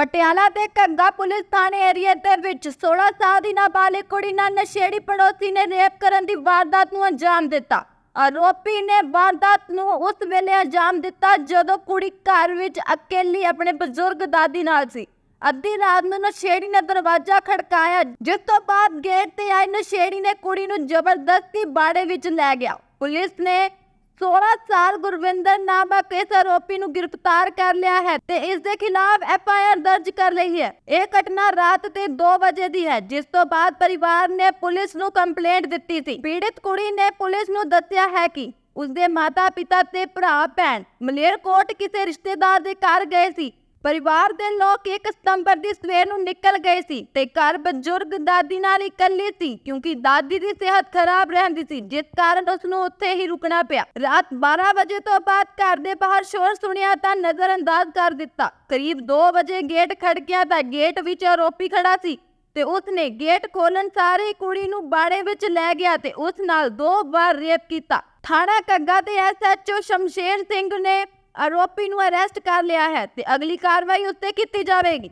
ਪਟਿਆਲਾ ਦੇ ਕੰਗਾ ਪੁਲਿਸ ਥਾਣੇ ਏਰੀਆ ਦੇ ਵਿੱਚ 16 ਸਾਲ ਦੀ ਨਾਬਾਲਿਗ ਕੁੜੀ ਨਾਲ ਨਸ਼ੇੜੀ ਪੜੋਸੀ ਨੇ ਰੇਪ ਕਰਨ ਦੀ ਵਾਰਦਾਤ ਨੂੰ ਅੰਜਾਮ ਦਿੱਤਾ। ਆਰੋਪੀ ਨੇ ਵਾਰਦਾਤ ਨੂੰ ਉਸ ਵੇਲੇ ਅੰਜਾਮ ਦਿੱਤਾ ਜਦੋਂ ਕੁੜੀ ਘਰ ਵਿੱਚ ਇਕੱਲੀ ਆਪਣੇ ਬਜ਼ੁਰਗ ਦਾਦੀ ਨਾਲ ਸੀ। ਅੱਧੀ ਰਾਤ ਨੂੰ ਨਸ਼ੇੜੀ ਨੇ ਦਰਵਾਜ਼ਾ ਖੜਕਾਇਆ, ਜਿਸ ਤੋਂ ਬਾਅਦ ਗੇਟ ਤੇ ਆਏ ਨਸ਼ੇੜੀ ਨੇ ਕੁੜੀ ਨੂੰ ਜ਼ਬਰਦਸਤੀ ਬਾੜੇ ਵਿੱਚ ਲੈ ਗਿਆ। ਪੁਲਿਸ ਨੇ 16 ਸਾਲ ਗੁਰਵਿੰਦਰ ਨਾਮਕ ਇਸ ਆਰੋਪੀ ਨੂੰ ਗ੍ਰਿਫਤਾਰ ਕਰ ਲਿਆ ਹੈ ਤੇ ਇਸ ਦੇ ਖਿਲਾਫ ਐਫ ਆਈ ਆਰ ਦਰਜ ਕਰ ਲਈ ਹੈ। ਇਹ ਘਟਨਾ ਰਾਤ ਤੇ 2 ਵਜੇ ਦੀ ਹੈ, ਜਿਸ ਤੋਂ ਬਾਅਦ ਪਰਿਵਾਰ ਨੇ ਪੁਲਿਸ ਨੂੰ ਕੰਪਲੇਂਟ ਦਿੱਤੀ ਸੀ। ਪੀੜਿਤ ਕੁੜੀ ਨੇ ਪੁਲਿਸ ਨੂੰ ਦੱਸਿਆ ਹੈ ਕਿ ਉਸਦੇ ਮਾਤਾ-ਪਿਤਾ ਤੇ ਭਰਾ ਭੈਣ ਮਲੇਰਕੋਟ ਕਿਸੇ ਰਿਸ਼ਤੇਦਾਰ ਦੇ ਘਰ ਗਏ ਸੀ। ਪਰਿਵਾਰ ਦੇ ਲੋਕ 1 ਸਤੰਬਰ ਦੀ ਸਵੇਰ ਨੂੰ ਨਿਕਲ ਗਏ ਸੀ ਤੇ ਘਰ ਬਜ਼ੁਰਗ ਦਾਦੀ ਨਾਲ ਇਕੱਲੀ ਸੀ, ਕਿਉਂਕਿ ਦਾਦੀ ਦੀ ਸਿਹਤ ਖਰਾਬ ਰਹਿੰਦੀ ਸੀ, ਜਿਸ ਕਾਰਨ ਉਸ ਨੂੰ ਉੱਥੇ ਹੀ ਰੁਕਣਾ ਪਿਆ। ਰਾਤ 12 ਵਜੇ ਤੋਂ ਬਾਅਦ ਘਰ ਦੇ ਬਾਹਰ ਸ਼ੋਰ ਸੁਣਿਆ ਤਾਂ ਨਜ਼ਰਅੰਦਾਜ਼ ਕਰ ਦਿੱਤਾ। ਕਰੀਬ 2 ਵਜੇ ਗੇਟ ਖੜਕਿਆ ਤਾਂ ਗੇਟ ਵਿੱਚ ਆਰੋਪੀ ਖੜਾ ਸੀ ਤੇ ਉਸ ਨੇ ਗੇਟ ਖੋਲਣ ਸਾਰੇ ਕੁੜੀ ਨੂੰ ਬਾੜੇ ਵਿੱਚ ਲੈ ਗਿਆ ਤੇ ਉਸ ਨਾਲ ਦੋ ਵਾਰ ਰੇਪ ਕੀਤਾ। ਥਾਣਾ ਕੱਗਾ ਦੇ ਐਸਐਚਓ ਸ਼ਮਸ਼ੇਰ ਸਿੰਘ ਨੇ ਆਰੋਪੀ ਨੂੰ ਅਰੈਸਟ ਕਰ ਲਿਆ ਹੈ ਤੇ ਅਗਲੀ ਕਾਰਵਾਈ ਉੱਤੇ ਕੀਤੀ ਜਾਵੇਗੀ।